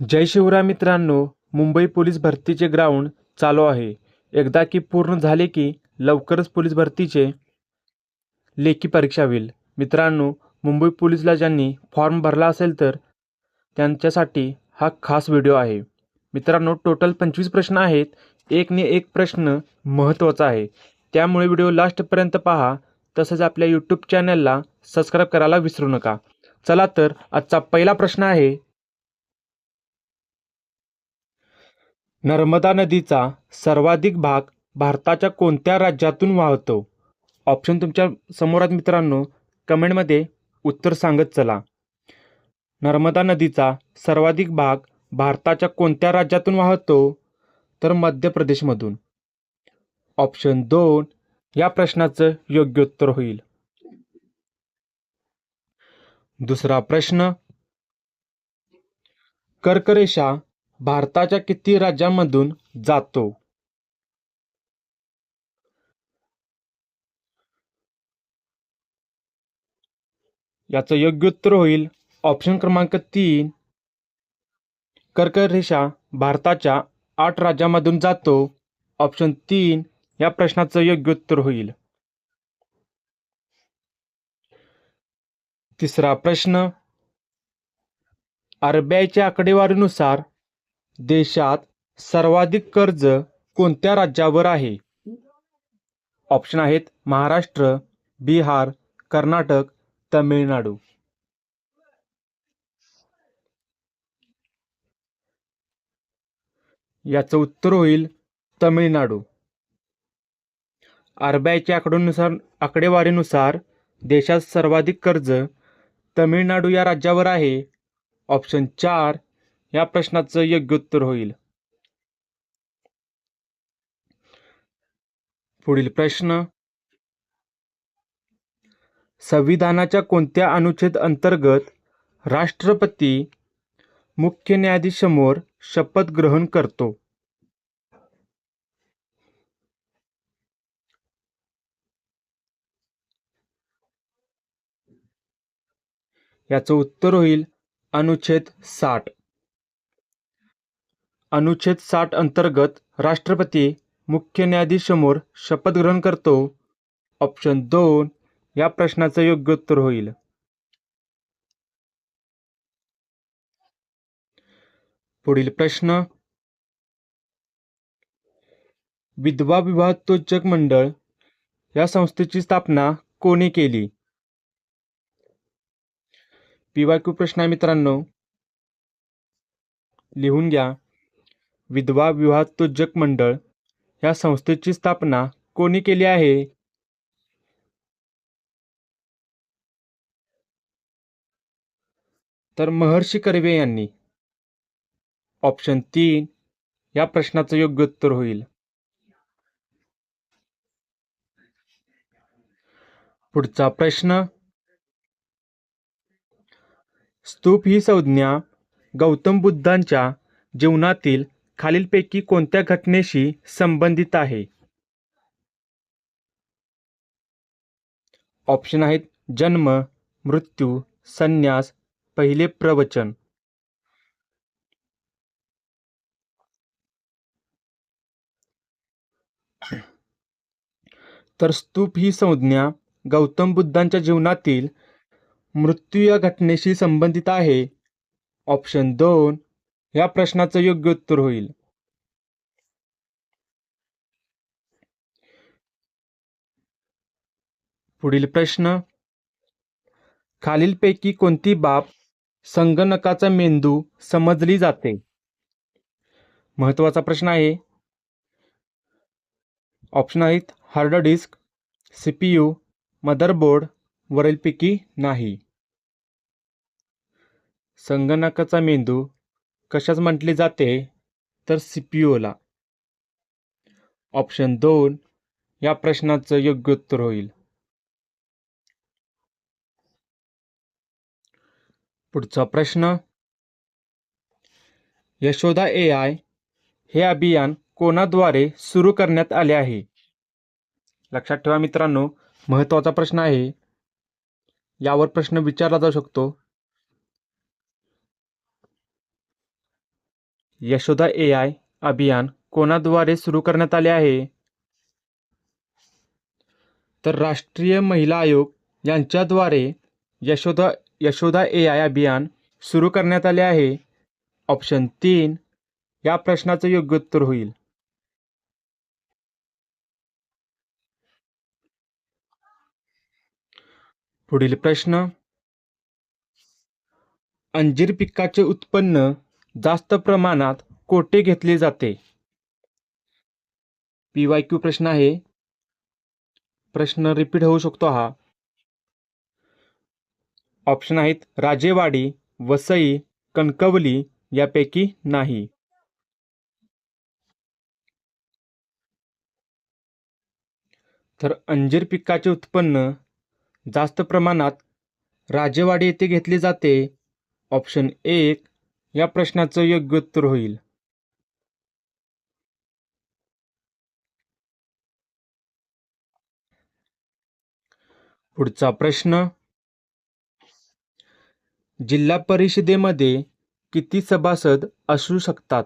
जय शिवराय मित्रांनो Mumbai police भरतीचे ground चालू आहे. एकदा की पूर्ण झाले की लवकरच पोलीस भरतीचे लेखी परीक्षा होईल. मित्रांनो मुंबई पोलीसला ज्यांनी फॉर्म भरला असेल तर त्यांच्यासाठी हा खास व्हिडिओ आहे. मित्रांनो टोटल पंचवीस प्रश्न आहेत. एकने एक प्रश्न महत्त्वाचा आहे. त्यामुळे व्हिडिओ लास्टपर्यंत पहा. तसंच आपल्या यूट्यूब चॅनलला सबस्क्राईब करायला विसरू नका. चला तर आजचा पहिला प्रश्न आहे. नर्मदा नदीचा सर्वाधिक भाग भारताच्या कोणत्या राज्यातून वाहतो? ऑप्शन तुमच्यासमोर आहेत मित्रांनो. कमेंटमध्ये उत्तर सांगत चला. नर्मदा नदीचा सर्वाधिक भाग भारताच्या कोणत्या राज्यातून वाहतो? तर मध्य प्रदेशमधून. ऑप्शन दोन या प्रश्नाचं योग्य उत्तर होईल. दुसरा प्रश्न. कर्करेषा भारताच्या किती राज्यांमधून जातो? याचं योग्य उत्तर होईल ऑप्शन क्रमांक तीन. कर्करेषा भारताच्या आठ राज्यांमधून जातो. ऑप्शन तीन या प्रश्नाचं योग्य उत्तर होईल. तिसरा प्रश्न. आरबीआयच्या आकडेवारीनुसार देशात सर्वाधिक कर्ज कोणत्या राज्यावर आहे? ऑप्शन आहेत महाराष्ट्र बिहार कर्नाटक तमिळनाडू. याचं उत्तर होईल तमिळनाडू. आरबीआयच्या आकडेनुसार आकडेवारीनुसार देशात सर्वाधिक कर्ज तमिळनाडू या राज्यावर आहे. ऑप्शन चार या प्रश्नाचं योग्य उत्तर होईल. पुढील प्रश्न. संविधानाच्या कोणत्या अनुच्छेद अंतर्गत राष्ट्रपती मुख्य न्यायाधीशसमोर शपथ ग्रहण करतो? याचं उत्तर होईल अनुच्छेद साठ. अनुच्छेद साठ अंतर्गत राष्ट्रपती मुख्य न्यायाधीशसमोर शपथ ग्रहण करतो. ऑप्शन दोन या प्रश्नाचं योग्य उत्तर होईल. पुढील प्रश्न. विधवा विवाहोत्तेजक मंडळ या संस्थेची स्थापना कोणी केली? पीवायक्यू प्रश्न आहे मित्रांनो. लिहून घ्या. विधवा विवाहोत्तेजक मंडळ या संस्थेची स्थापना कोणी केली आहे? तर महर्षी कर्वे यांनी. ऑप्शन तीन या प्रश्नाचं योग्य उत्तर होईल. पुढचा प्रश्न. स्तूप ही संज्ञा गौतम बुद्धांच्या जीवनातील खालीलपैकी कोणत्या घटनेशी संबंधित आहे? ऑप्शन आहेत जन्म मृत्यू संन्यास पहिले प्रवचन. तर स्तूप ही संज्ञा गौतम बुद्धांच्या जीवनातील मृत्यू या घटनेशी संबंधित आहे. ऑप्शन दोन या प्रश्नाचं योग्य उत्तर होईल. पुढील प्रश्न. खालीलपैकी कोणती बाब संगणकाचा मेंदू समजली जाते? महत्त्वाचा प्रश्न आहे. ऑप्शन आहेत hard disk C P U motherboard वरीलपैकी नाही. संगणकाचा मेंदू कशाच म्हटले जाते? तर सी पी ऑप्शन दोन या प्रश्नाचं योग्य उत्तर होईल. पुढचा प्रश्न. यशोदा ए आय हे अभियान कोणाद्वारे सुरू करण्यात आले आहे? लक्षात ठेवा मित्रांनो महत्त्वाचा प्रश्न आहे. यावर प्रश्न विचारला जाऊ शकतो. यशोदा ए आय अभियान कोणाद्वारे सुरू करण्यात आले आहे? तर राष्ट्रीय महिला आयोग यांच्याद्वारे यशोदा यशोदा ए आय अभियान सुरू करण्यात आले आहे. ऑप्शन तीन या प्रश्नाचं योग्य उत्तर होईल. पुढील प्रश्न अंजीर पिकाचे उत्पन्न जास्त प्रमाणात कोठे घेतले जाते. पी वाय क्यू प्रश्न आहे. प्रश्न रिपीट होऊ शकतो हा. ऑप्शन आहेत राजेवाडी वसई कणकवली यापैकी नाही. तर अंजीर पिकाचे उत्पन्न जास्त प्रमाणात राजेवाडी येथे घेतले जाते. ऑप्शन एक या प्रश्नाचं योग्य उत्तर होईल. पुढचा प्रश्न. जिल्हा परिषदेमध्ये किती सभासद असू शकतात?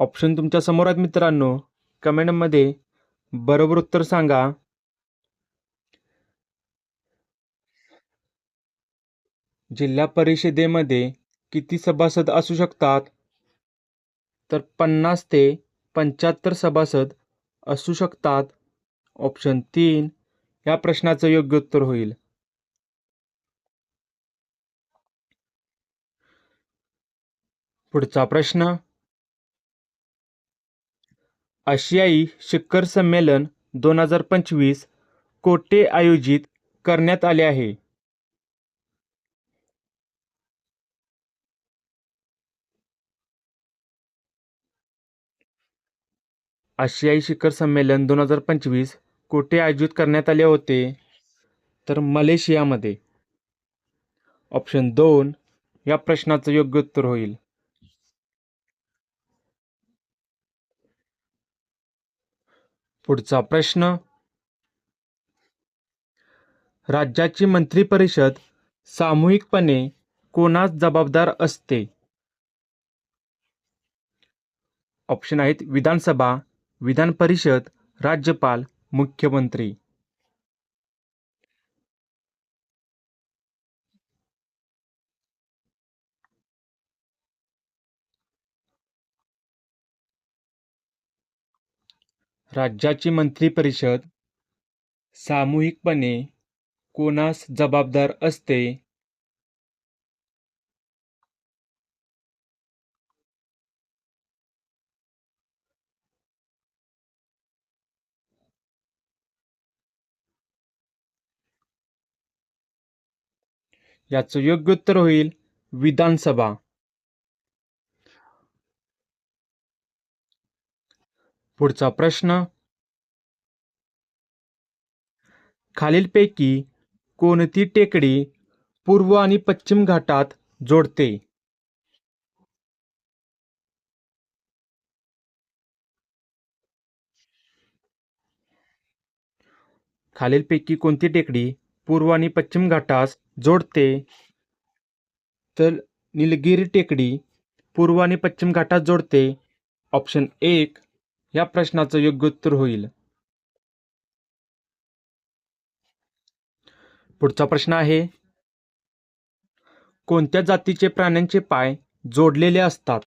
ऑप्शन तुमच्यासमोर आहेत मित्रांनो. कमेंटमध्ये बरोबर उत्तर सांगा. जिल्हा परिषदेमध्ये किती सभासद असू शकतात? तर पन्नास ते पंच्याहत्तर सभासद असू शकतात. ऑप्शन तीन या प्रश्नाचं योग्य उत्तर होईल. पुढचा प्रश्न. आशियाई शिखर संमेलन दोन हजार पंचवीस कोठे आयोजित करण्यात आले आहे. आशियाई शिखर संमेलन दोन हजार पंचवीस कोठे आयोजित करण्यात आले होते? तर मलेशियामध्ये. ऑप्शन दोन या प्रश्नाचं योग्य उत्तर होईल. पुढचा प्रश्न. राज्याची मंत्रिपरिषद सामूहिकपणे कोणास जबाबदार असते? ऑप्शन आहेत विधानसभा विधान परिषद राज्यपाल मुख्यमंत्री. राज्याची मंत्रिपरिषद सामूहिकपणे कोणास जबाबदार असते? याचं योग्य उत्तर होईल विधानसभा. पुढचा प्रश्न. खालीलपैकी कोणती टेकडी पूर्व आणि पश्चिम घाटात जोडते? खालीलपैकी कोणती टेकडी पूर्व आणि पश्चिम घाटास जोडते. तर निलगिरी टेकडी पूर्व आणि पश्चिम घाटात जोडते. ऑप्शन एक या प्रश्नाचं योग्य उत्तर होईल. पुढचा प्रश्न आहे कोणत्या जातीचे प्राण्यांचे पाय जोडलेले असतात?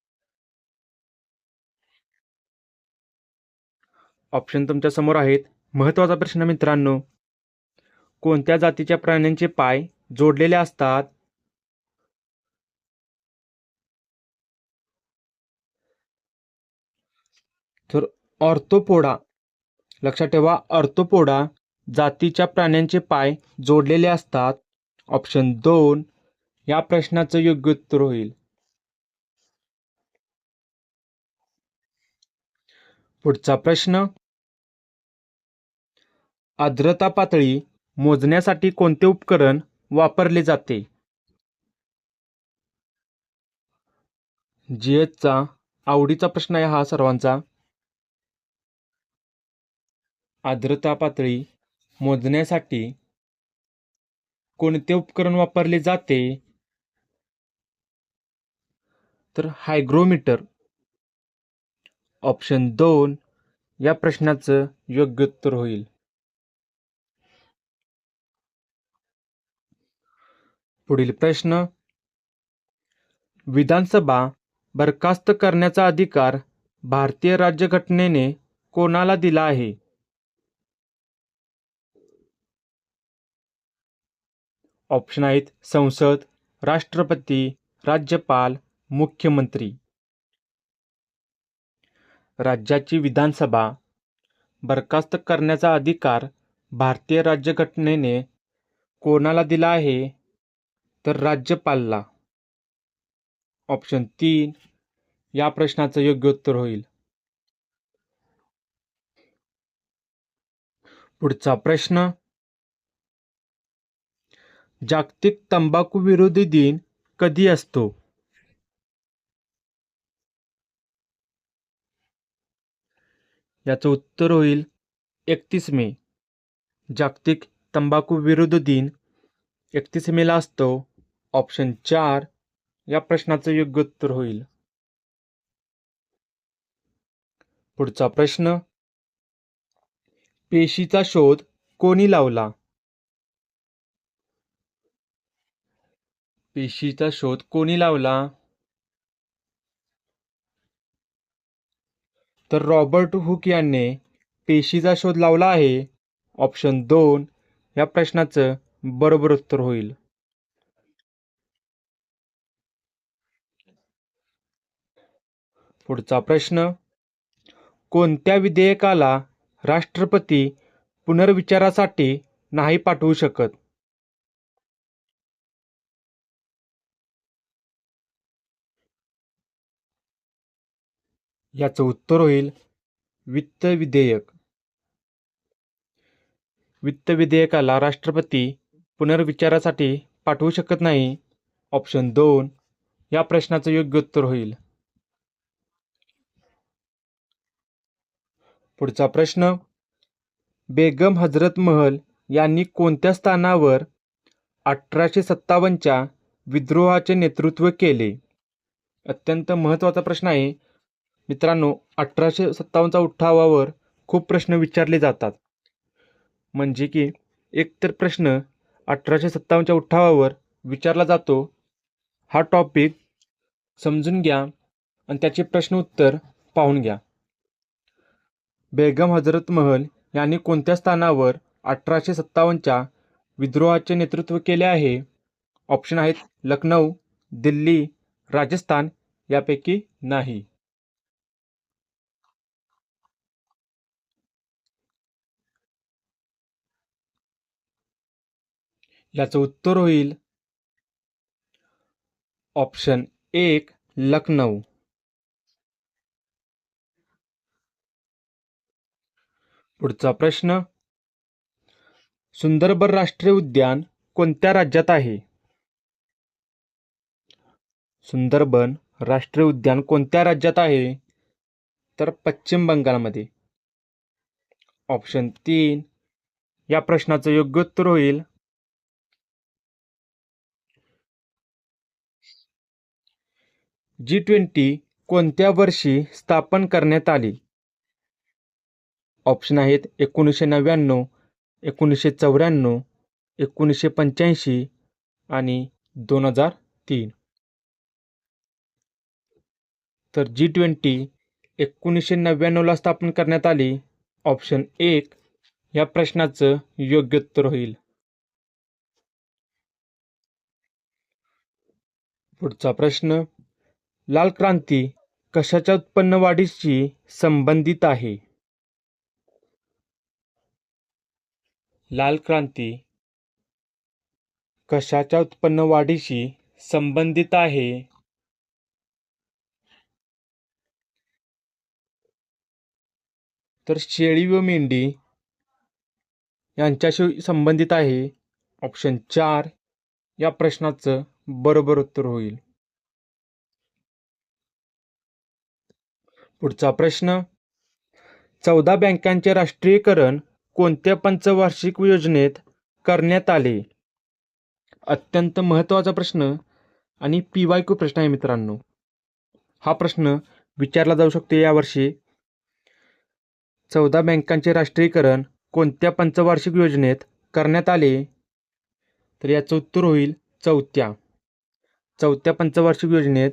ऑप्शन तुमच्यासमोर आहेत. महत्त्वाचा प्रश्न मित्रांनो कोणत्या जातीच्या प्राण्यांचे पाय जोडलेले असतात. तर ऑर्थोपोडा लक्षात ठेवा ऑर्थोपोडा जातीच्या प्राण्यांचे पाय जोडलेले असतात. ऑप्शन दोन या प्रश्नाचं योग्य उत्तर होईल. पुढचा प्रश्न आर्द्रता पातळी मोजण्यासाठी कोणते उपकरण वापरले जाते. जीएसचा आवडीचा प्रश्न आहे हा सर्वांचा. आर्द्रता पातळी मोजण्यासाठी कोणते उपकरण वापरले जाते? तर हायग्रोमीटर. ऑप्शन दोन या प्रश्नाचं योग्य उत्तर होईल. पुढील प्रश्न. विधानसभा बरखास्त करण्याचा अधिकार भारतीय राज्यघटनेने कोणाला दिला आहे? ऑप्शन आहेत संसद राष्ट्रपती राज्यपाल मुख्यमंत्री. राज्याची विधानसभा बरखास्त करण्याचा अधिकार भारतीय राज्यघटनेने कोणाला दिला आहे? तर राज्यपालला. ऑप्शन तीन या प्रश्नाचं योग्य उत्तर होईल. पुढचा प्रश्न. जागतिक तंबाखू विरोधी दिन कधी असतो? याचं उत्तर होईल एकतीस मे. जागतिक तंबाखू विरोध दिन एकतीस मेला असतो. ऑप्शन चार या प्रश्नाचं योग्य उत्तर होईल. पुढचा प्रश्न पेशीचा शोध कोणी लावला? पेशीचा शोध कोणी लावला? तर रॉबर्ट हुक यांनी पेशीचा शोध लावला आहे. ऑप्शन दोन या प्रश्नाचं बरोबर उत्तर होईल. पुढचा प्रश्न. कोणत्या विधेयकाला राष्ट्रपती पुनर्विचारासाठी नाही पाठवू शकत? याचं उत्तर होईल वित्त विधेयक. वित्त विधेयकाला राष्ट्रपती पुनर्विचारासाठी पाठवू शकत नाही. ऑप्शन दोन या प्रश्नाचं योग्य उत्तर होईल. पुढचा प्रश्न. बेगम हजरत महल यांनी कोणत्या स्थानावर अठराशे सत्तावन्नच्या विद्रोहाचे नेतृत्व केले? अत्यंत महत्त्वाचा प्रश्न आहे. मित्रांनो अठराशे सत्तावन्नचा उठावावर खूप प्रश्न विचारले जातात. म्हणजे की एकतर प्रश्न अठराशे सत्तावन्नच्या उठावावर विचारला जातो. हा टॉपिक समजून घ्या आणि त्याचे प्रश्न उत्तर पाहून घ्या. बेगम हजरत महल यांनी कोणत्या स्थानावर अठराशे सत्तावन्नच्या विद्रोहाचे नेतृत्व केले आहे? ऑप्शन आहेत लखनौ दिल्ली राजस्थान यापैकी नाही. याचं उत्तर होईल ऑप्शन एक लखनौ. पुढचा प्रश्न. सुंदरबन राष्ट्रीय उद्यान कोणत्या राज्यात आहे? सुंदरबन राष्ट्रीय उद्यान कोणत्या राज्यात आहे? तर पश्चिम बंगालमध्ये. ऑप्शन तीन. या प्रश्नाचं योग्य उत्तर होईल. जी ट्वेंटी कोणत्या वर्षी स्थापन करण्यात आली? ऑप्शन आहेत एकोणीसशे नव्याण्णव एकोणीसशे चौऱ्याण्णव एकोणीसशे पंच्याऐंशी आणि दोन हजार तीन. तर जी ट्वेंटी एकोणीसशे नव्याण्णवला स्थापन करण्यात आली. ऑप्शन एक या प्रश्नाचं योग्य उत्तर होईल. पुढचा प्रश्न लाल क्रांती कशाच्या उत्पन्न वाढीशी संबंधित आहे? लाल क्रांती. कशाच्या उत्पन्न वाढीशी संबंधित आहे? तर शेळी व मेंढी यांच्याशी संबंधित आहे. ऑप्शन चार या प्रश्नाचं बरोबर उत्तर होईल. पुढचा प्रश्न चौदा बँकांचे राष्ट्रीयकरण कोणत्या पंचवार्षिक योजनेत करण्यात आले? अत्यंत महत्त्वाचा प्रश्न आणि पी वाय क्यू प्रश्न आहे मित्रांनो. हा प्रश्न विचारला जाऊ शकतो यावर्षी. चौदा बँकांचे राष्ट्रीयकरण कोणत्या पंचवार्षिक योजनेत करण्यात आले? तर याचं उत्तर होईल चौथ्या. चौथ्या पंचवार्षिक योजनेत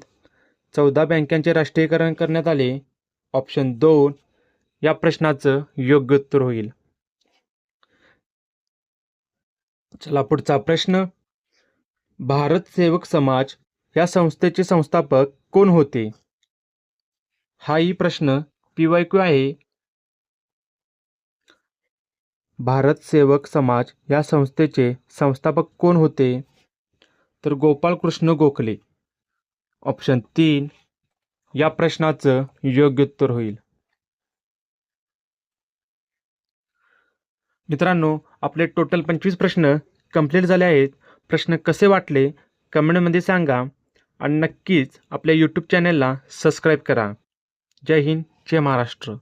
चौदा बँकांचे राष्ट्रीयकरण करण्यात आले. ऑप्शन दोन या प्रश्नाचं योग्य उत्तर होईल. चला पुढचा प्रश्न. भारत सेवक समाज या संस्थेचे संस्थापक कोण होते? हाही प्रश्न पीवाय क्यू आहे. भारत सेवक समाज या संस्थेचे संस्थापक कोण होते? तर गोपाळकृष्ण गोखले. ऑप्शन तीन या प्रश्नाचं योग्य उत्तर होईल. मित्रांनो आपले टोटल पंचवीस प्रश्न कंप्लीट झाले आहेत. प्रश्न कसे वाटले? कमेंटमध्ये सांगा. आणि नक्कीच आपल्या यूट्यूब चॅनलला सबस्क्राईब करा. जय हिंद जय महाराष्ट्र.